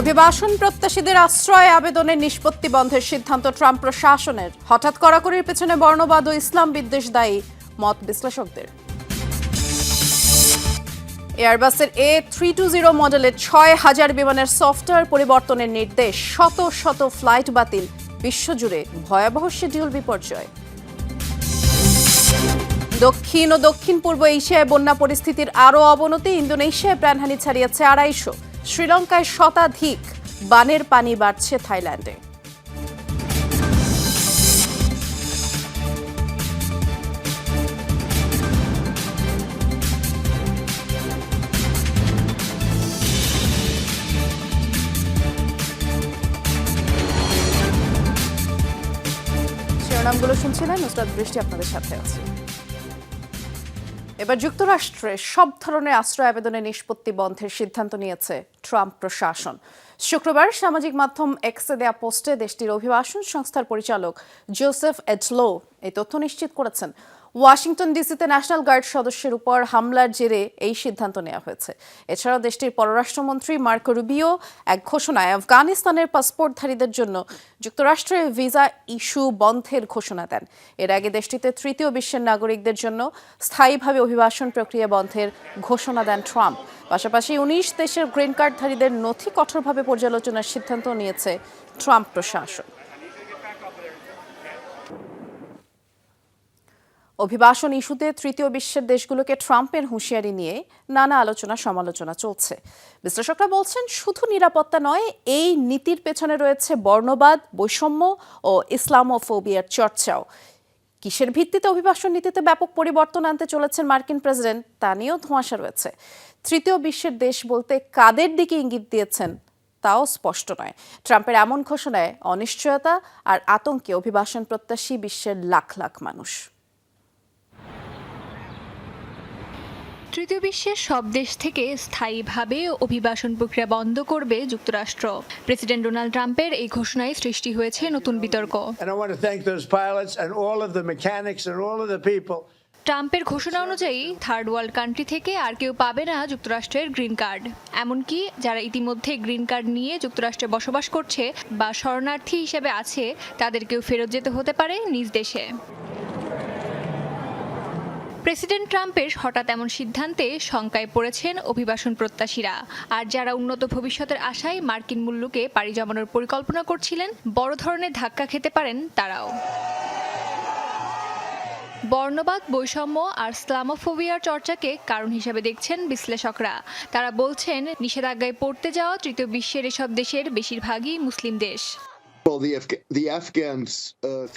অভিবাসন প্রত্যাশীদের আশ্রয় আবেদনের নিষ্পত্তি বন্ধের সিদ্ধান্ত ট্রাম্প প্রশাসনের। হঠাৎ কড়াকড়ির পেছনে বর্ণবাদ ও ইসলাম বিদ্বেষ দায়ী মত বিশ্লেষকদের। এয়ারবাসের এ থ্রি টু জিরো মডেলের ছয় হাজার বিমানের সফটওয়্যার পরিবর্তনের নির্দেশ, শত শত ফ্লাইট বাতিল, বিশ্বজুড়ে ভয়াবহ শিডিউল বিপর্যয়। দক্ষিণ ও দক্ষিণ পূর্ব এশিয়ায় বন্যা পরিস্থিতির আরও অবনতি, ইন্দোনেশিয়ায় প্রাণহানি ছাড়িয়েছে আড়াইশো। শ্রীলঙ্কায় শতাধিক বানের পানি বাড়ছে থাইল্যান্ডে। শিরোনামগুলো শুনছিলেন নুসরাত বৃষ্টি আপনাদের সাথে আছে। এবার যুক্তরাষ্ট্রে সব ধরনের আশ্রয় আবেদনের নিষ্পত্তি বন্ধের সিদ্ধান্ত নিয়েছে ট্রাম্প প্রশাসন। শুক্রবার সামাজিক মাধ্যম এক্সে দেয়া পোস্টে দেশটির অভিবাসন সংস্থার পরিচালক জোসেফ এডলো এই তথ্য নিশ্চিত করেছেন। ওয়াশিংটন ডিসিতে ন্যাশনাল গার্ড সদস্যের উপর হামলার জেরে এই সিদ্ধান্ত নেওয়া হয়েছে। এছাড়াও দেশটির পররাষ্ট্রমন্ত্রী মার্কো রুবিও এক ঘোষণায় আফগানিস্তানের পাসপোর্টধারীদের জন্য যুক্তরাষ্ট্রের ভিসা ইস্যু বন্ধের ঘোষণা দেন। এর আগে দেশটিতে তৃতীয় বিশ্বের নাগরিকদের জন্য স্থায়ীভাবে অভিবাসন প্রক্রিয়া বন্ধের ঘোষণা দেন ট্রাম্প। পাশাপাশি উনিশ দেশের গ্রিন কার্ডধারীদের নথি কঠোরভাবে পর্যালোচনার সিদ্ধান্ত নিয়েছে ট্রাম্প প্রশাসন। অভিবাসন ইস্যুতে তৃতীয় বিশ্বের দেশগুলোকে ট্রাম্পের হুঁশিয়ারি নিয়ে নানা আলোচনা সমালোচনা চলছে। বিশ্লেষকরা বলছেন, শুধু নিরাপত্তা নয়, এই নীতির পেছনে রয়েছে বর্ণবাদ, বৈষম্য ও ইসলামোফোবিয়ার চর্চাও। কিসের ভিত্তিতে অভিবাসন নীতিতে ব্যাপক পরিবর্তন আনতে চলেছেন মার্কিন প্রেসিডেন্ট, তা নিয়েও ধোঁয়াশা রয়েছে। তৃতীয় বিশ্বের দেশ বলতে কাদের দিকে ইঙ্গিত দিয়েছেন, তাও স্পষ্ট নয়। ট্রাম্পের এমন ঘোষণায় অনিশ্চয়তা আর আতঙ্কে অভিবাসন প্রত্যাশী বিশ্বের লাখ লাখ মানুষ। তৃতীয় বিশ্বের সব দেশ থেকে স্থায়ীভাবে অভিবাসন প্রক্রিয়া বন্ধ করবে যুক্তরাষ্ট্র। প্রেসিডেন্ট ডোনাল্ড ট্রাম্পের এই ঘোষণায় সৃষ্টি হয়েছে নতুন বিতর্ক. ট্রাম্পের ঘোষণা অনুযায়ী থার্ড ওয়ার্ল্ড কান্ট্রি থেকে আর কেউ পাবে না যুক্তরাষ্ট্রের গ্রিন কার্ড। এমনকি যারা ইতিমধ্যে গ্রিন কার্ড নিয়ে যুক্তরাষ্ট্রে বসবাস করছে বা শরণার্থী হিসেবে আছে তাদেরকেও ফেরত যেতে হতে পারে নিজ দেশে। প্রেসিডেন্ট ট্রাম্পের হঠাৎ এমন সিদ্ধান্তে শঙ্কায় পড়েছেন অভিবাসন প্রত্যাশীরা। আর যারা উন্নত ভবিষ্যতের আশায় মার্কিন মূল্যকে পাড়ি জমানোর পরিকল্পনা করছিলেন, বড় ধরনের ধাক্কা খেতে পারেন তারাও। বর্ণবাদ, বৈষম্য আর ইসলামোফোবিয়ার চর্চাকে কারণ হিসেবে দেখছেন বিশ্লেষকরা। তারা বলছেন, নিষেধাজ্ঞায় পড়তে যাওয়া তৃতীয় বিশ্বের এসব দেশের বেশিরভাগই মুসলিম দেশ। Uh,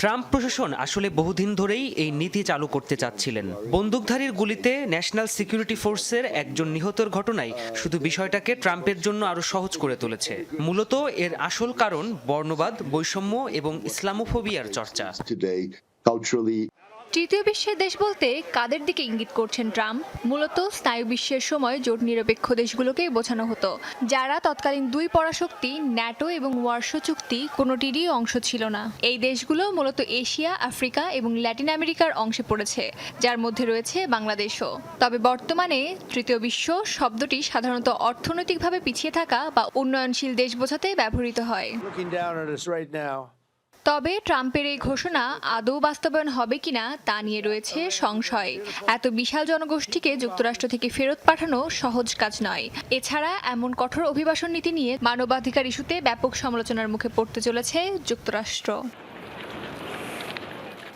ট্রাম্প প্রশাসন আসলে বহুদিন ধরেই এই নীতি চালু করতে চাচ্ছিলেন। বন্দুকধারীর গুলিতে ন্যাশনাল সিকিউরিটি ফোর্সের একজন নিহতের ঘটনায় শুধু বিষয়টাকে ট্রাম্পের জন্য আরও সহজ করে তুলেছে। মূলত এর আসল কারণ বর্ণবাদ বৈষম্য এবং ইসলামোফোবিয়ার চর্চা। তৃতীয় বিশ্বের দেশ বলতে কাদের দিকে ইঙ্গিত করছেন ট্রাম্প? মূলত স্নায়ু বিশ্বের সময় জোট নিরপেক্ষ দেশগুলোকেই বোঝানো হতো, যারা তৎকালীন দুই পরাশক্তি, ন্যাটো এবং ওয়ার্শো চুক্তি কোনোটিরই অংশ ছিল না। এই দেশগুলো মূলত এশিয়া, আফ্রিকা এবং ল্যাটিন আমেরিকার অংশে পড়েছে, যার মধ্যে রয়েছে বাংলাদেশও। তবে বর্তমানে তৃতীয় বিশ্ব শব্দটি সাধারণত অর্থনৈতিকভাবে পিছিয়ে থাকা বা উন্নয়নশীল দেশ বোঝাতে ব্যবহৃত হয়। তবে ট্রাম্পের এই ঘোষণা আদৌ বাস্তবায়ন হবে কিনা তা নিয়ে রয়েছে সংশয়। এত বিশাল জনগোষ্ঠীকে যুক্তরাষ্ট্র থেকে ফেরত পাঠানো সহজ কাজ নয়। এছাড়া এমন কঠোর অভিবাসন নীতি নিয়ে মানবাধিকার ইস্যুতে ব্যাপক সমালোচনার মুখে পড়তে চলেছে যুক্তরাষ্ট্র।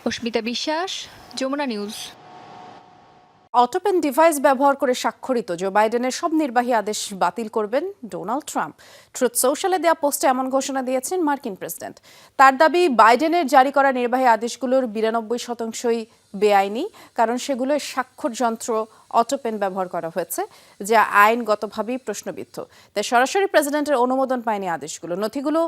অস্মিতা বিশ্বাস, যমুনা নিউজ। অটোপেন ডিভাইস ব্যবহার করে স্বাক্ষরিত। জো বাইডেনের সব নির্বাহী আদেশ বাতিল করবেন ডোনাল্ড ট্রাম্প। ট্রুথ সোশ্যালে দেওয়া পোস্টে এমন ঘোষণা দিয়েছেন মার্কিন প্রেসিডেন্ট। তার দাবি, বাইডেনের জারি করা নির্বাহী আদেশগুলোর বিরানব্বই শতাংশই বেআইনি, কারণ সেগুলোয় স্বাক্ষর যন্ত্র অটোপেন ব্যবহার করা হয়েছে, যা আইনগতভাবেই প্রশ্নবিদ্ধ। তাই সরাসরি প্রেসিডেন্টের অনুমোদন পায়নি আদেশগুলো। নথিগুলো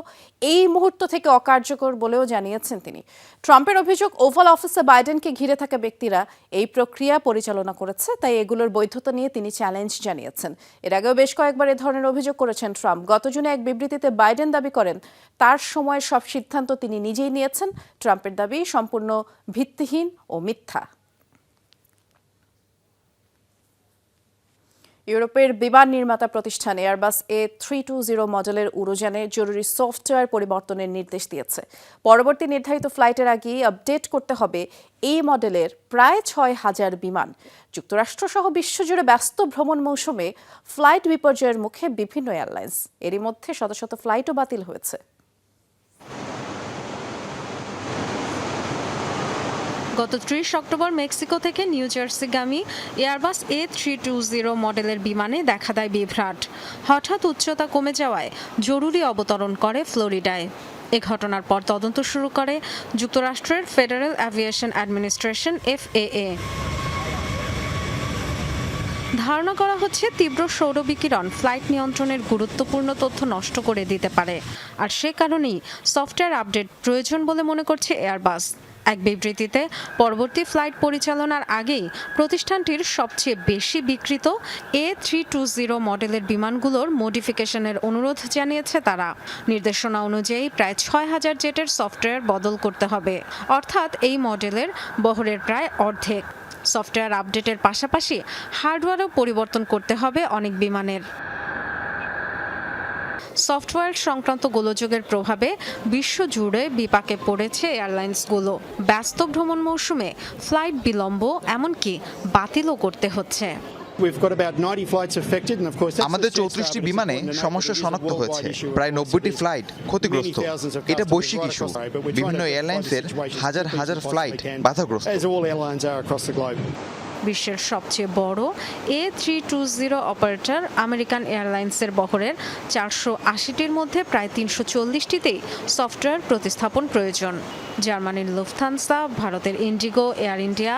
এই মুহূর্ত থেকে অকার্যকর বলেও জানিয়েছেন তিনি। ট্রাম্পের অভিযোগ, ওভাল অফিসে বাইডেনকে ঘিরে থাকা ব্যক্তিরা এই প্রক্রিয়া পরিচালনা করেছে, তাই এগুলোর বৈধতা নিয়ে তিনি চ্যালেঞ্জ জানিয়েছেন। এর আগেও বেশ কয়েকবার এ ধরনের অভিযোগ করেছেন ট্রাম্প। গত জুনে এক বিবৃতিতে বাইডেন দাবি করেন, তার সময়ের সব সিদ্ধান্ত তিনি নিজেই নিয়েছেন। ট্রাম্পের দাবি সম্পূর্ণ ভিত্তিহীন ও মিথ্যা। ইউরোপের বিমান নির্মাতা প্রতিষ্ঠান Airbus A three two zero মডেলের উড়োযানে জরুরি সফটওয়্যার পরিবর্তনের নির্দেশ দিয়েছে। পরবর্তী নির্ধারিত ফ্লাইটের আগে আপডেট করতে হবে এই মডেলের প্রায় ছয় হাজার বিমান। যুক্তরাষ্ট্রসহ বিশ্বজুড়ে ব্যস্ত ভ্রমণ মৌসুমে ফ্লাইট বিপর্যয়ের মুখে বিভিন্ন এয়ারলাইন্স। এরই মধ্যে শত শত ফ্লাইটও বাতিল হয়েছে। গত ত্রিশ অক্টোবর মেক্সিকো থেকে new জার্সিগামী Airbus A three two zero মডেলের বিমানে দেখা দেয় বিভ্রাট। হঠাৎ উচ্চতা কমে যাওয়ায় জরুরি অবতরণ করে ফ্লোরিডায়। এ ঘটনার পর তদন্ত শুরু করে যুক্তরাষ্ট্রের ফেডারেল অ্যাভিয়েশন অ্যাডমিনিস্ট্রেশন এফএএ ধারণা করা হচ্ছে তীব্র সৌরবিকিরণ ফ্লাইট নিয়ন্ত্রণের গুরুত্বপূর্ণ তথ্য নষ্ট করে দিতে পারে। আর সে কারণেই সফটওয়্যার আপডেট প্রয়োজন বলে মনে করছে এয়ারবাস। এক বিবৃতিতে, পরবর্তী ফ্লাইট পরিচালনার আগেই প্রতিষ্ঠানটির সবচেয়ে বেশি বিকৃত এ থ্রি টু জিরো মডেলের বিমানগুলোর মডিফিকেশনের অনুরোধ জানিয়েছে তারা। নির্দেশনা অনুযায়ী প্রায় ছয় হাজার জেটের সফটওয়্যার বদল করতে হবে। অর্থাৎ এই মডেলের বহরের প্রায় অর্ধেক। সফটওয়্যার আপডেটের পাশাপাশি হার্ডওয়্যারও পরিবর্তন করতে হবে অনেক বিমানের। সফটওয়্যার সংক্রান্ত গোলযোগের প্রভাবে বিশ্বজুড়ে বিপাকে পড়েছে এয়ারলাইন্সগুলো ব্যস্ত ভ্রমণ মৌসুমে ফ্লাইট বিলম্ব এমনকি বাতিলও করতে হচ্ছে। আমাদের চৌত্রিশটি বিমানে সমস্যা শনাক্ত হয়েছে। প্রায় নব্বইটি ফ্লাইট ক্ষতিগ্রস্ত। এটা বৈশ্বিক ইস্যু বিভিন্ন এয়ারলাইন্সের হাজার হাজার ফ্লাইট বাধাগ্রস্ত। বিশ্বের সবচেয়ে বড় A three two zero operator American এয়ারলাইন্সের বহরের চারশো আশিটির মধ্যে প্রায় তিনশো চল্লিশটিতেই সফটওয়্যার প্রতিস্থাপন প্রয়োজন। জার্মানির লুফথানসা ভারতের ইন্ডিগো এয়ার ইন্ডিয়া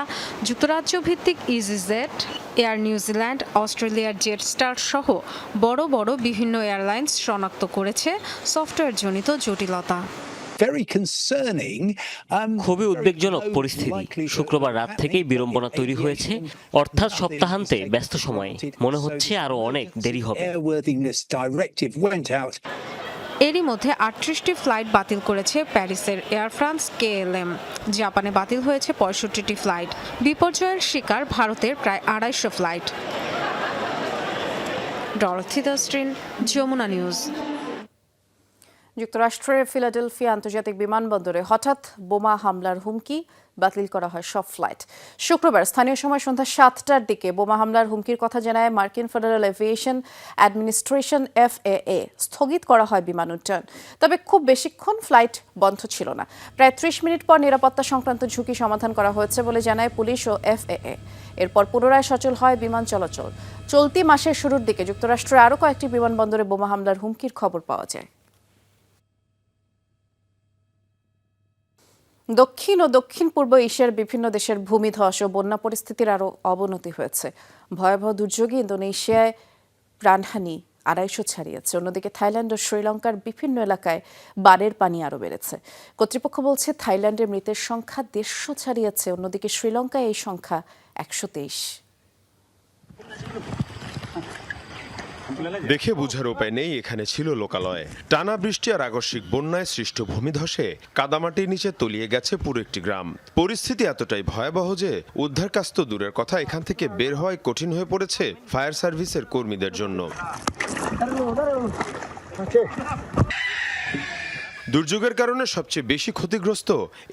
যুক্তরাজ্য ভিত্তিক ইজিজেট এয়ার নিউজিল্যান্ড অস্ট্রেলিয়ার জেটস্টার সহ বড় বড় বিভিন্ন এয়ারলাইন্স শনাক্ত করেছে সফটওয়্যারজনিত জটিলতা। খুবই উদ্বেগজনক পরিস্থিতি। শুক্রবার রাত থেকেই বিড়ম্বনা তৈরি হয়েছে। অর্থাৎ সপ্তাহান্তে ব্যস্ত সময়ে। মনে হচ্ছে আরও অনেক দেরি হবে। এরই মধ্যে আটত্রিশটি ফ্লাইট বাতিল করেছে প্যারিসের এয়ার ফ্রান্স কেএলএম। জাপানে বাতিল হয়েছে পঁয়ষট্টিটি ফ্লাইট। বিপর্যয়ের শিকার ভারতের প্রায় আড়াইশো ফ্লাইট। ডরথি দস্ট্রিন যমুনা নিউজ। যুক্তরাষ্ট্রের ফিলাডেলফিয়া আন্তর্জাতিক বিমানবন্দরে হঠাৎ বোমা হামলার হুমকি, বাতিল করা হয় সব ফ্লাইট। শুক্রবার স্থানীয় সময় সন্ধ্যা সাতটার দিকে বোমা হামলার হুমকির কথা জানায় মার্কিন ফেডারেল এভিয়েশন অ্যাডমিনিস্ট্রেশন এফএএ। স্থগিত করা হয় বিমান উড্ডয়ন। তবে খুব বেশিক্ষণ ফ্লাইট বন্ধ ছিল না। প্রায় ত্রিশ মিনিট পর নিরাপত্তা সংক্রান্ত ঝুঁকি সমাধান করা হয়েছে বলে জানায় পুলিশ ও এফএএ। এরপর পুনরায় সচল হয় বিমান চলাচল। চলতি মাসের শুরুর দিকে যুক্তরাষ্ট্রের আরও কয়েকটি বিমানবন্দরে বোমা হামলার হুমকির খবর পাওয়া যায়। দক্ষিণ ও দক্ষিণ পূর্ব এশিয়ার বিভিন্ন দেশের ভূমিধস ও বন্যা পরিস্থিতির আরও অবনতি হয়েছে। ভয়াবহ দুর্যোগে ইন্দোনেশিয়ায় প্রাণহানি আড়াইশো ছাড়িয়েছে। অন্যদিকে থাইল্যান্ড ও শ্রীলঙ্কার বিভিন্ন এলাকায় বানের পানি আরও বেড়েছে। কর্তৃপক্ষ বলছে থাইল্যান্ডের মৃতের সংখ্যা দেড়শো ছাড়িয়েছে। অন্যদিকে শ্রীলঙ্কায় এই সংখ্যা একশো তেইশ। দেখে বোঝার উপায় নেই এখানে ছিল লোকালয়। টানা বৃষ্টি আর আকস্মিক বন্যায় সৃষ্ট ভূমিধসে কাদামাটির নিচে তলিয়ে গেছে পুরো একটি গ্রাম। পরিস্থিতি এতটাই ভয়াবহ যে উদ্ধার কাজ তো দূরের কথা, এখান থেকে বের হওয়ায় কঠিন হয়ে পড়েছে ফায়ার সার্ভিসের কর্মীদের জন্য। দুর্যোগের কারণে সবচেয়ে বেশি ক্ষতিগ্রস্ত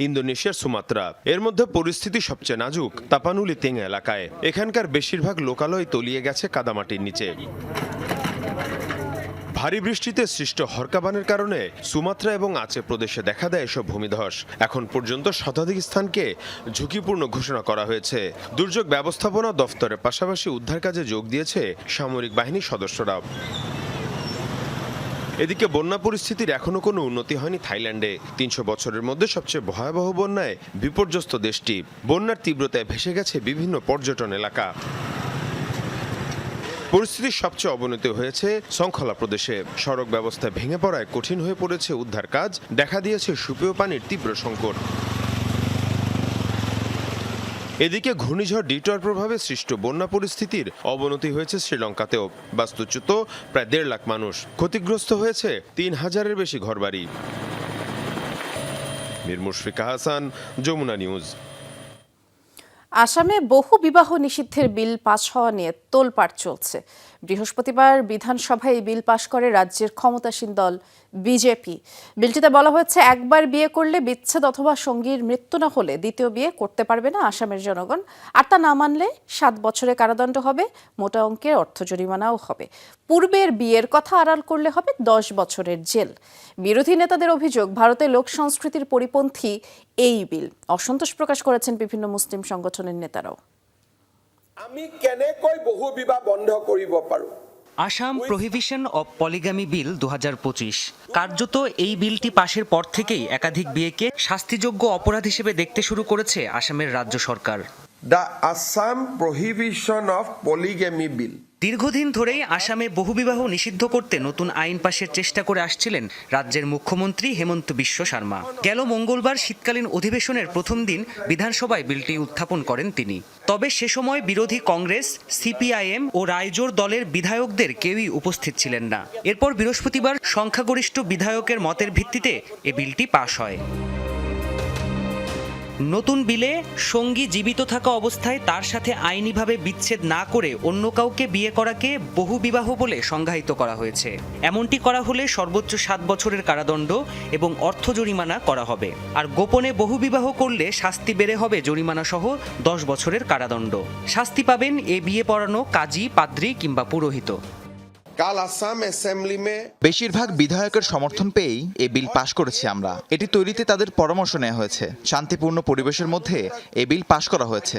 ইন্দোনেশিয়ার সুমাত্রা। এর মধ্যে পরিস্থিতি সবচেয়ে নাজুক তাপানুলি তেং এলাকায়। এখানকার বেশিরভাগ লোকালয় তলিয়ে গেছে কাদামাটির নিচে। ভারী বৃষ্টিতে সৃষ্ট হরকাবানের কারণে সুমাত্রা এবং আচে প্রদেশে দেখা দেয় এসব ভূমিধস। এখন পর্যন্ত শতাধিক স্থানকে ঝুঁকিপূর্ণ ঘোষণা করা হয়েছে। দুর্যোগ ব্যবস্থাপনা দফতরের পাশাপাশি উদ্ধার কাজে যোগ দিয়েছে সামরিক বাহিনীর সদস্যরা এদিকে বন্যা পরিস্থিতির এখনও কোনো উন্নতি হয়নি থাইল্যান্ডে। তিনশো বছরের মধ্যে সবচেয়ে ভয়াবহ বন্যায় বিপর্যস্ত দেশটি। বন্যার তীব্রতায় ভেসে গেছে বিভিন্ন পর্যটন এলাকা। পরিস্থিতির সবচেয়ে অবনতি হয়েছে শঙ্খলা প্রদেশে। সড়ক ব্যবস্থা ভেঙে পড়ায় কঠিন হয়ে পড়েছে উদ্ধার কাজ, দেখা দিয়েছে সুপেয় পানির তীব্র সংকট। এদিকে ঘূর্ণিঝড় ডিটর প্রভাবে সৃষ্ট বন্যা পরিস্থিতির অবনতি হয়েছে শ্রীলঙ্কাতেও। বাস্তুচ্যুত প্রায় দেড় লাখ মানুষ ক্ষতিগ্রস্ত হয়েছে তিন হাজারের বেশি ঘরবাড়ি। মীর মুশফিকা হাসান, যমুনা নিউজ। আসামে বহু বিবাহ নিষিদ্ধের বিল পাস হওয়া নিয়ে তোলপাড় চলছে। বৃহস্পতিবার বিধানসভায় এই বিল পাশ করে রাজ্যের ক্ষমতাসীন দল বিজেপি। বিলটিতে বলা হয়েছে, একবার বিয়ে করলে বিচ্ছেদ অথবা সঙ্গীর মৃত্যু না হলে দ্বিতীয় বিয়ে করতে পারবে না আসামের জনগণ। আর তা না মানলে সাত বছরের কারাদণ্ড হবে, মোটা অঙ্কের অর্থ জরিমানাও হবে। পূর্বের বিয়ের কথা আড়াল করলে হবে দশ বছরের জেল। বিরোধী নেতাদের অভিযোগ ভারতের লোক সংস্কৃতির পরিপন্থী এই বিল। অসন্তোষ প্রকাশ করেছেন বিভিন্ন মুসলিম সংগঠনের নেতারাও। আমি কেনেকৈ বহু বিবাহ বন্ধ কৰিব পাৰোঁ? Assam prohibition of polygamy bill দু হাজার পঁচিশ। কার্যত এই বিলটি পাশের পর থেকেই একাধিক বিয়েকে শাস্তিযোগ্য অপরাধ হিসেবে দেখতে শুরু করেছে আসামের রাজ্য সরকার। The Assam prohibition of polygamy bill. দীর্ঘদিন ধরেই আসামে বহুবিবাহ নিষিদ্ধ করতে নতুন আইন পাশের চেষ্টা করে আসছিলেন রাজ্যের মুখ্যমন্ত্রী হেমন্ত বিশ্ব শর্মা। গেল মঙ্গলবার শীতকালীন অধিবেশনের প্রথম দিন বিধানসভায় বিলটি উত্থাপন করেন তিনি। তবে সে সময় বিরোধী কংগ্রেস, সিপিআইএম ও রায়জোর দলের বিধায়কদের কেউই উপস্থিত ছিলেন না। এরপর বৃহস্পতিবার সংখ্যাগরিষ্ঠ বিধায়কের মতের ভিত্তিতে এ বিলটি পাশ হয়। নতুন বিলে সঙ্গী জীবিত থাকা অবস্থায় তার সাথে আইনিভাবে বিচ্ছেদ না করে অন্য কাউকে বিয়ে করাকে বহুবিবাহ বলে সংজ্ঞায়িত করা হয়েছে। এমনটি করা হলে সর্বোচ্চ সাত বছরের কারাদণ্ড এবং অর্থ জরিমানা করা হবে। আর গোপনে বহুবিবাহ করলে শাস্তি বেড়ে হবে জরিমানা সহ দশ বছরের কারাদণ্ড। শাস্তি পাবেন এ বিয়ে পড়ানো কাজী, পাদ্রী কিংবা পুরোহিত। কাল আসাম এসেম্বলি বেশিরভাগ বিধায়কের সমর্থন পেয়েই এই বিল পাশ করেছি আমরা। এটি তৈরিতে তাদের পরামর্শ নেওয়া হয়েছে। শান্তিপূর্ণ পরিবেশের মধ্যে এই বিল পাশ করা হয়েছে।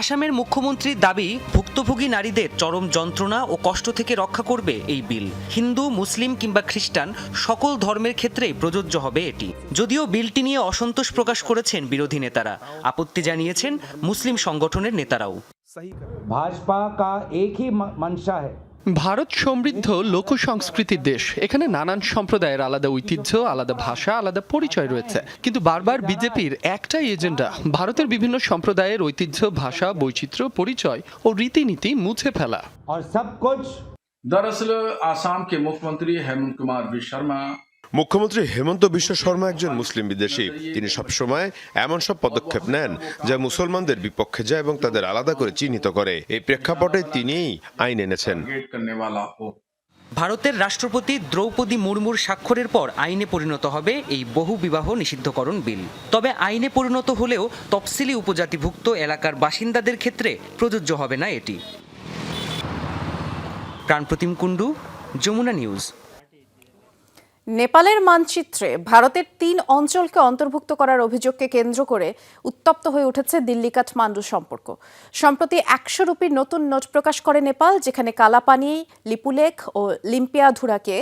আসামের মুখ্যমন্ত্রীর দাবি ভুক্তভোগী নারীদের চরম যন্ত্রণা ও কষ্ট থেকে রক্ষা করবে এই বিল। হিন্দু মুসলিম কিংবা খ্রিস্টান সকল ধর্মের ক্ষেত্রেই প্রযোজ্য হবে এটি। যদিও বিলটি নিয়ে অসন্তোষ প্রকাশ করেছেন বিরোধী নেতারা। আপত্তি জানিয়েছেন মুসলিম সংগঠনের নেতারাও। भाजपा का एक ही मंशा है ভারত সমৃদ্ধ লোক সংস্কৃতির দেশ এখানে নানান সম্প্রদায়ের আলাদা ঐতিহ্য আলাদা ভাষা আলাদা পরিচয় রয়েছে কিন্তু বারবার বিজেপির একটাই এজেন্ডা ভারতের বিভিন্ন সম্প্রদায়ের ঐতিহ্য ভাষা বৈচিত্র্য পরিচয় ও রীতিনীতি মুছে ফেলা और सब कुछ दरअसल आसाम के मुख्यमंत्री हेमंत कुमार विश्व शर्मा মুখ্যমন্ত্রী হেমন্ত বিশ্ব শর্মা একজন মুসলিম বিদেশি। তিনি সবসময় এমন সব পদক্ষেপ নেন যা মুসলমানদের বিপক্ষে যায় এবং তাদের আলাদা করে চিহ্নিত করে। এই প্রেক্ষাপটে তিনিই আইন এনেছেন। ভারতের রাষ্ট্রপতি দ্রৌপদী মুর্মুর স্বাক্ষরের পর আইনে পরিণত হবে এই বহু বিবাহ নিষিদ্ধকরণ বিল। তবে আইনে পরিণত হলেও তফসিলি উপজাতিভুক্ত এলাকার বাসিন্দাদের ক্ষেত্রে প্রযোজ্য হবে না এটি। প্রাণপ্রতিম কুণ্ডু, যমুনা নিউজ। নেপালের মানচিত্রে ভারতের তিন অঞ্চলকে অন্তর্ভুক্ত করার অভিযোগকে কেন্দ্র করে উত্তপ্ত হয়ে উঠেছে দিল্লি কাঠমান্ডু সম্পর্ক। সম্প্রতি একশো রুপির নতুন নোট প্রকাশ করে নেপাল, যেখানে কালাপানি, লিপুলেখ ও লিম্পিয়াধুরাকে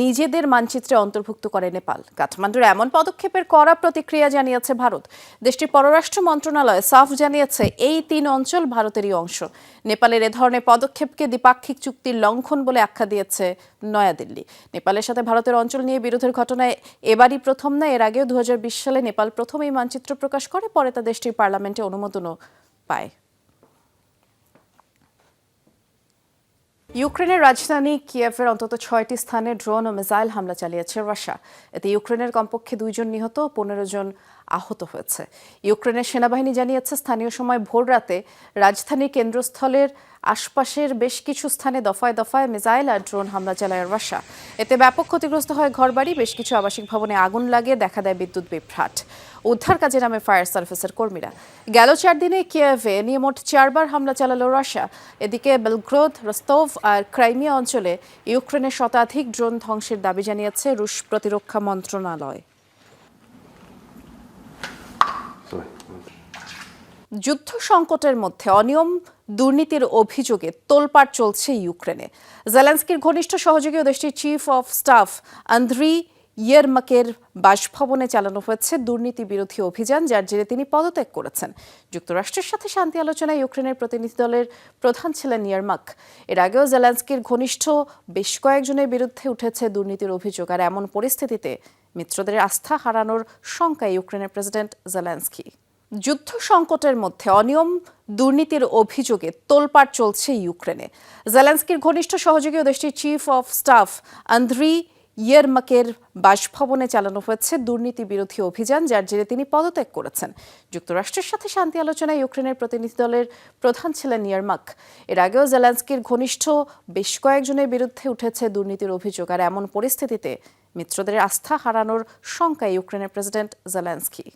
নিজেদের মানচিত্রে অন্তর্ভুক্ত করে নেপাল। কাঠমান্ডুর এমন পদক্ষেপের কড়া প্রতিক্রিয়া জানিয়েছে ভারত। দেশটির পররাষ্ট্র মন্ত্রণালয় সাফ জানিয়েছে, এই তিন অঞ্চল ভারতেরই অংশ। নেপালের এ ধরনের পদক্ষেপকে দ্বিপাক্ষিক চুক্তির লঙ্ঘন বলে আখ্যা দিয়েছে নয়াদিল্লি। নেপালের সাথে ভারতের অঞ্চল নিয়ে বিরোধের ঘটনায় এবারই প্রথম না, এর আগেও দু হাজার বিশ সালে নেপাল প্রথম এই মানচিত্র প্রকাশ করে, পরে তা দেশটির পার্লামেন্টে অনুমোদনও পায়। ইউক্রেনের রাজধানী কিয়েভের অন্তত ছয়টি স্থানে ড্রোন ও মিসাইল হামলা চালিয়েছে রাশিয়া। এতে ইউক্রেনের কমপক্ষে দুইজন নিহত পনেরো জন আহত হয়েছে। ইউক্রেনের সেনাবাহিনী জানিয়েছে, স্থানীয় সময় ভোর রাতে রাজধানীর কেন্দ্রস্থলের আশপাশের বেশ কিছু স্থানে দফায় দফায় মিসাইল আর ড্রোন হামলা চালায় রাশিয়া। এতে ব্যাপক ক্ষতিগ্রস্ত হয় ঘরবাড়ি, বেশ কিছু আবাসিক ভবনে আগুন লাগে দেখা দেয় বিদ্যুৎ বিভ্রাট। উদ্ধার কাজে নামে ফায়ার সার্ভিসের কর্মীরা। গেল চার দিনে কিয়েভে নিয়ে মোট চারবার হামলা চালালো রাশিয়া। এদিকে বেলগ্রোদ, রস্তভ আর ক্রাইমিয়া অঞ্চলে ইউক্রেনের শতাধিক ড্রোন ধ্বংসের দাবি জানিয়েছে রুশ প্রতিরক্ষা মন্ত্রণালয়। যুদ্ধ সংকটের মধ্যে অনিয়ম দুর্নীতির অভিযোগে তোলপাড় চলছে ইউক্রেনে। জেলেন্সকির ঘনিষ্ঠ সহযোগী দেশটির চিফ অফ স্টাফ আন্দ্রি ইয়েরমাকের বাসভবনে চালানো হয়েছে দুর্নীতি বিরোধী অভিযান, যার জেরে তিনি পদত্যাগ করেছেন। যুক্তরাষ্ট্রের সাথে শান্তি আলোচনায় ইউক্রেনের প্রতিনিধি দলের প্রধান ছিলেন ইয়ারমাক। এর আগেও জেলেন্সকির ঘনিষ্ঠ বেশ কয়েকজনের বিরুদ্ধে উঠেছে দুর্নীতির অভিযোগ, আর এমন পরিস্থিতিতে মিত্রদের আস্থা হারানোর শঙ্কায় ইউক্রেনের প্রেসিডেন্ট জেলেন্সকি। যুদ্ধ সংকটের মধ্যে অনিয়ম, দুর্নীতির অভিযোগে তোলপাড় চলছে ইউক্রেনে। জেলেন্সকির ঘনিষ্ঠ সহযোগী দেশটির চিফ অফ স্টাফ আন্দ্রি ইয়েরমাকের বাসভবনে চালানো হয়েছে দুর্নীতি বিরোধী অভিযান, যার জেরে তিনি পদত্যাগ করেছেন। যুক্তরাষ্ট্রের সাথে শান্তি আলোচনায় ইউক্রেনের প্রতিনিধি দলের প্রধান ছিলেন ইয়ারমাক। এর আগেও জেলেন্সকির ঘনিষ্ঠ বেশ কয়েকজনের বিরুদ্ধে উঠেছে দুর্নীতির অভিযোগ, আর এমন পরিস্থিতিতে মিত্রদের আস্থা হারানোর শঙ্কায় ইউক্রেনের প্রেসিডেন্ট জেলেন্সকি।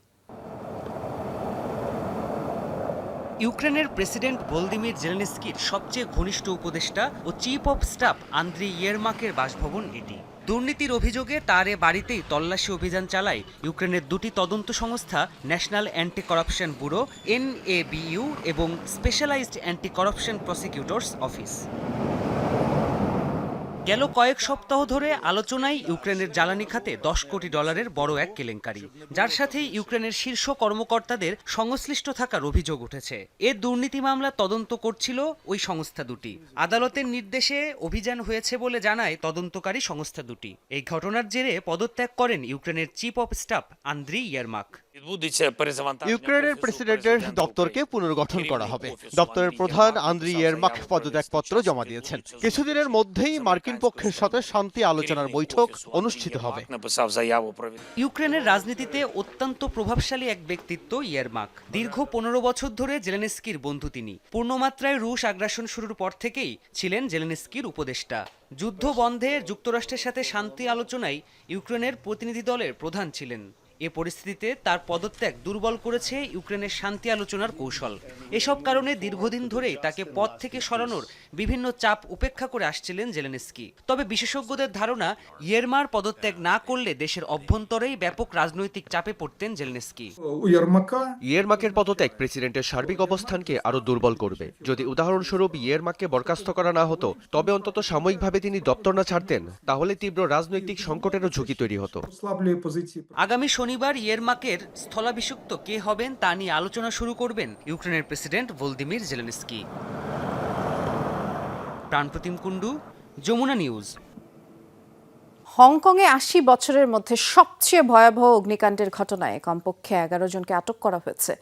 ইউক্রেনের প্রেসিডেন্ট ভলদিমির জেলেনস্কির সবচেয়ে ঘনিষ্ঠ উপদেষ্টা ও চিফ অফ স্টাফ আন্দ্রি ইয়েরমাকের বাসভবন এটি। দুর্নীতির অভিযোগে তার এ বাড়িতেই তল্লাশি অভিযান চালায় ইউক্রেনের দুটি তদন্ত সংস্থা, national anti corruption bureau, NABU এবং specialised anti corruption prosecutors office. গেল কয়েক সপ্তাহ ধরে আলোচনায় ইউক্রেনের জ্বালানি খাতে দশ কোটি ডলারের বড় এক কেলেঙ্কারি, যার সাথে ইউক্রেনের শীর্ষ কর্মকর্তাদের সংশ্লিষ্ট থাকার অভিযোগ উঠেছে। এ দুর্নীতি মামলা তদন্ত করছিল ওই সংস্থা দুটি। আদালতের নির্দেশে অভিযান হয়েছে বলে জানায় তদন্তকারী সংস্থা দুটি। এই ঘটনার জেরে পদত্যাগ করেন ইউক্রেনের chief of staff Andriy Yermak. ইউক্রেনের প্রেসিডেন্টের দপ্তরকে পুনর্গঠন করা হবে দপ্তরের প্রধান আন্দ্রি এরমাক পদত্যাগপত্র জমা দিয়েছেন কিছুদিনের মধ্যেই মার্কিন পক্ষের সাথে শান্তি আলোচনার বৈঠক অনুষ্ঠিত হবে ইউক্রেনের রাজনীতিতে অত্যন্ত প্রভাবশালী এক ব্যক্তিত্ব ইয়ারমাক দীর্ঘ পনেরো বছর ধরে জেলেনস্কির বন্ধু তিনি পূর্ণমাত্রায় রুশ আগ্রাসন শুরুর পর থেকেই ছিলেন জেলেনস্কির উপদেষ্টা যুদ্ধ বন্ধে যুক্তরাষ্ট্রের সাথে শান্তি আলোচনায় ইউক্রেনের প্রতিনিধি দলের প্রধান ছিলেন এ পরিস্থিতিতে তার পদত্যাগ দুর্বল করেছে ইউক্রেনের শান্তি আলোচনার কৌশল। এসব কারণে দীর্ঘদিন ধরেই তাকে পদ থেকে সরানোর বিভিন্ন চাপ উপেক্ষা করে আসছিলেন জেলেনস্কি। তবে বিশেষজ্ঞদের ধারণা ইয়েরমার পদত্যাগ না করলে দেশের অভ্যন্তরেই ব্যাপক রাজনৈতিক চাপে পড়তেন জেলেনস্কি। ইয়েরমাকের পদত্যাগ প্রেসিডেন্টের সার্বিক অবস্থানকে আরও দুর্বল করবে। যদি উদাহরণস্বরূপ ইয়েরমাককে বরখাস্ত করা না হতো তবে অন্তত সাময়িকভাবে তিনি দপ্তর না ছাড়তেন তাহলে তীব্র রাজনৈতিক সংকটেরও ঝুঁকি তৈরি হতো। আগামী শনিবার ইয়েরমাকের স্থলাভিষিক্ত কে হবেন তা নিয়ে আলোচনা শুরু করবেন ইউক্রেনের president Volodymyr Zelensky. Pranpratim Kundu, Jamuna news. হংকংয়ে আশি বছরের মধ্যে সবচেয়ে ভয়াবহ অগ্নিকাণ্ডের ঘটনায় কমপক্ষে এগারো জনকে আটক করা হয়েছে।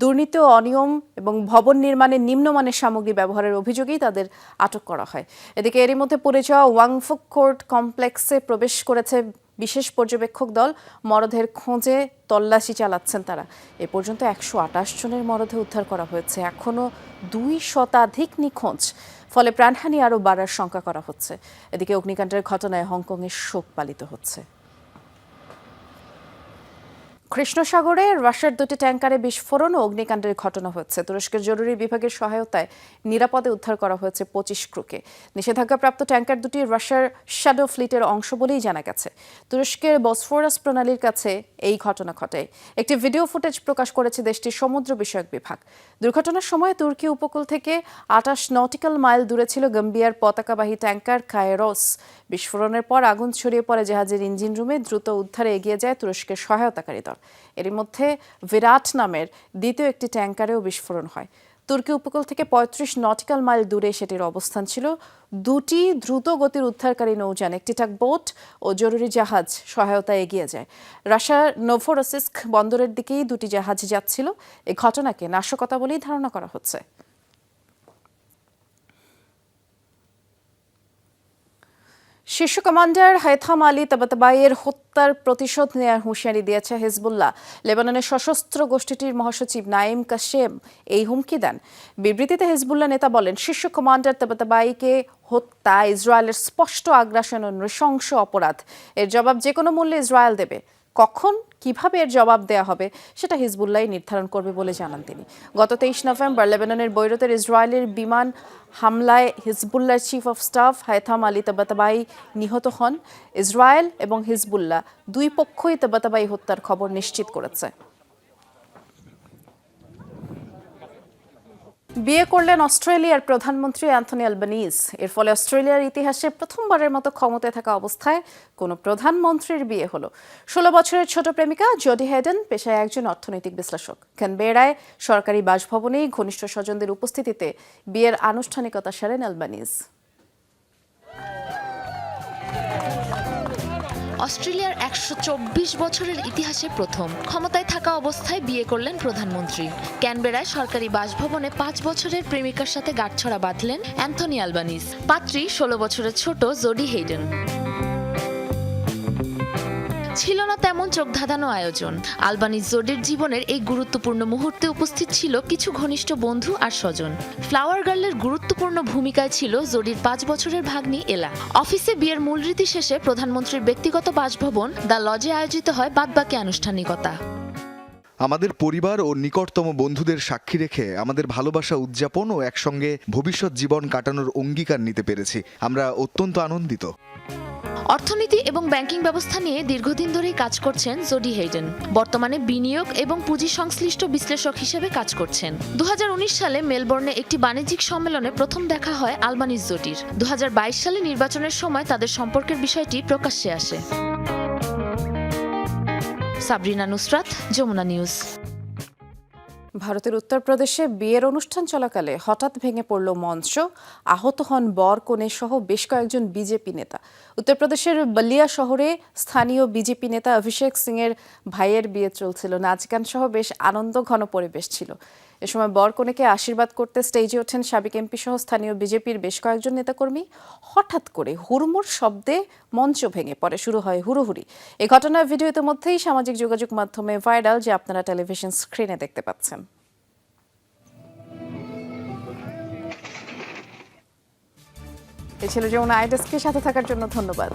দুর্নীতি ও অনিয়ম এবং ভবন নির্মাণে নিম্নমানের সামগ্রী ব্যবহারের অভিযোগেই তাদের আটক করা হয়। এদিকে এরই মধ্যে পড়ে যাওয়া ওয়াংফুক কোর্ট কমপ্লেক্সে প্রবেশ করেছে বিশেষ পর্যবেক্ষক দল মরদেহের খোঁজে তল্লাশি চালাচ্ছেন তারা। এ পর্যন্ত একশো আটাশ জনের মরদে উদ্ধার করা হয়েছে। এখনও দুই শতাধিক নিখোঁজ। ফলে প্রাণহানি আরও বাড়ার শঙ্কা করা হচ্ছে। এদিকে অগ্নিকাণ্ডের ঘটনায় হংকংয়ে শোক পালিত হচ্ছে। কৃষ্ণসাগরে রাশিয়ার দুটি ট্যাঙ্কারে বিস্ফোরণ ও অগ্নিকাণ্ডের ঘটনা হয়েছে। তুরস্কের জরুরি বিভাগের সহায়তায় নিরাপদে উদ্ধার করা হয়েছে পঁচিশ ক্রুকে। নিষেধাজ্ঞাপ্রাপ্ত ট্যাঙ্কার দুটি রাশিয়ার শ্যাডো ফ্লিটের অংশ বলেই জানা গেছে। তুরস্কের বসফোরাস প্রণালীর কাছে এই ঘটনা ঘটে। একটি ভিডিও ফুটেজ প্রকাশ করেছে দেশটির সমুদ্র বিষয়ক বিভাগ। দুর্ঘটনার সময় তুর্কি উপকূল থেকে আটাশ নটিক্যাল মাইল দূরে ছিল গম্বিয়ার পতাকাবাহী ট্যাঙ্কার কায়রোস। বিস্ফোরণের পর আগুন ছড়িয়ে পড়ে জাহাজের ইঞ্জিন রুমে দ্রুত উদ্ধারে এগিয়ে যায় তুরস্কের সহায়তাকারী দল। এরই মধ্যে ভিরাট নামের দ্বিতীয় একটি ট্যাঙ্কারেও বিস্ফোরণ হয়। তুর্কি উপকূল থেকে পঁয়ত্রিশ নটিক্যাল মাইল দূরে সেটির অবস্থান ছিল। দুটি দ্রুত গতির উদ্ধারকারী নৌযান, একটি টাক বোট ও জরুরি জাহাজ সহায়তায় এগিয়ে যায়। রাশিয়ার নোভোরসিস্ক বন্দরের দিকেই দুটি জাহাজ যাচ্ছিল। এ ঘটনাকে নাশকতা বলেই ধারণা করা হচ্ছে। শীর্ষ কমান্ডার হায়থাম আলী তাবাতাবাইয়ের হত্যার প্রতিশোধ নেয়ার হুঁশিয়ারি দিয়েছে হেজবুল্লাহ। লেবাননের সশস্ত্র গোষ্ঠীটির মহাসচিব নাইম কাশেম এই হুমকি দেন। বিবৃতিতে হেজবুল্লাহ নেতা বলেন, শীর্ষ কমান্ডার তাবাতাবাইকে হত্যা, ইসরায়েলের স্পষ্ট আগ্রাসন ও নৃশংস অপরাধ। এর জবাব যে কোনো মূল্যে ইসরায়েল দেবে। কখন কীভাবে এর জবাব দেয়া হবে, সেটা হিজবুল্লাহ নির্ধারণ করবে বলে জানান তিনি। গত তেইশ নভেম্বর লেবাননের বৈরতের ইসরায়েলের বিমান হামলায় হিজবুল্লাহর chief of staff Haytham Ali Tabatabai নিহত হন। ইসরায়েল এবং হিজবুল্লাহ দুই পক্ষই তাবাতাবাই হত্যার খবর নিশ্চিত করেছে। বিয়ে করলেন অস্ট্রেলিয়ার প্রধানমন্ত্রী অ্যান্থনি অ্যালবানিজ এর ফলে অস্ট্রেলিয়ার ইতিহাসে প্রথমবারের মতো ক্ষমতায় থাকা অবস্থায় কোনো প্রধানমন্ত্রীর বিয়ে হলো। ষোলো বছরের ছোট প্রেমিকা জডি হেডেন পেশায় একজন অর্থনৈতিক বিশ্লেষক। ক্যানবেরায় সরকারি বাসভবনেই ঘনিষ্ঠ স্বজনদের উপস্থিতিতে বিয়ের আনুষ্ঠানিকতা সারেন অ্যালবানিজ অস্ট্রেলিয়ার একশো চব্বিশ বছরের ইতিহাসে প্রথম। ক্ষমতায় থাকা অবস্থায় বিয়ে করলেন প্রধানমন্ত্রী। ক্যানবেরায় সরকারি বাসভবনে পাঁচ বছরের প্রেমিকার সাথে গাঁটছড়া বাঁধলেন অ্যান্থনি আলবানিস। পাত্রী ষোলো বছরের ছোট জোডি হেইডেন। ছিল না তেমন চোখ ধাঁধানো আয়োজন। আলবানি জোডের জীবনের এই গুরুত্বপূর্ণ মুহূর্তে উপস্থিত ছিল কিছু ঘনিষ্ঠ বন্ধু আর স্বজন। ফ্লাওয়ার গার্লের গুরুত্বপূর্ণ ভূমিকায় ছিল জোডির পাঁচ বছরের ভাগ্নি এলা। অফিসে বিয়ের মূল রীতি শেষে প্রধানমন্ত্রীর ব্যক্তিগত বাসভবন, দ্য লজে আয়োজিত হয় বাদবাকি আনুষ্ঠানিকতা। আমাদের পরিবার ও নিকটতম বন্ধুদের সাক্ষী রেখে আমাদের ভালোবাসা উদযাপন ও একসঙ্গে ভবিষ্যৎ জীবন কাটানোর অঙ্গীকার নিতে পেরেছি। আমরা অত্যন্ত আনন্দিত। অর্থনীতি এবং ব্যাংকিং ব্যবস্থা নিয়ে দীর্ঘদিন ধরেই কাজ করছেন জোডি হেইডেন। বর্তমানে বিনিয়োগ এবং পুঁজি সংশ্লিষ্ট বিশ্লেষক হিসেবে কাজ করছেন। দু হাজার উনিশ সালে মেলবোর্নে একটি বাণিজ্যিক সম্মেলনে প্রথম দেখা হয় আলবানিজ জোটির। দু হাজার বাইশ সালে নির্বাচনের সময় তাদের সম্পর্কের বিষয়টি প্রকাশ্যে আসে। সাবরিনা নুসরাত, যমুনা নিউজ। ভারতের উত্তরপ্রদেশে বিয়ের অনুষ্ঠান চলাকালে হঠাৎ ভেঙে পড়ল মঞ্চ। আহত হন বর, কনে সহ বেশ কয়েকজন বিজেপি নেতা। উত্তরপ্রদেশের বলিয়া শহরে স্থানীয় বিজেপি নেতা অভিষেক সিং এর ভাইয়ের বিয়ে চলছিল। নাচ গান সহ বেশ আনন্দ, ঘন পরিবেশ ছিল। এ সময় বর কনেকে আশীর্বাদ করতে স্টেজে ওঠেন সাবেক এমপি সহ স্থানীয় বিজেপির বেশ কয়েকজন নেতাকর্মী। হঠাৎ করে হুড়মুড় শব্দে মঞ্চ ভেঙে পড়ে, শুরু হয় হুড়োহুড়ি। এই ঘটনার ভিডিও ইতিমধ্যেই সামাজিক যোগাযোগ মাধ্যমে ভাইরাল, যে আপনারা টেলিভিশন স্ক্রিনে দেখতে পাচ্ছেন। এ ছিল যেমন আইডেস্কের সাথে থাকার জন্য ধন্যবাদ।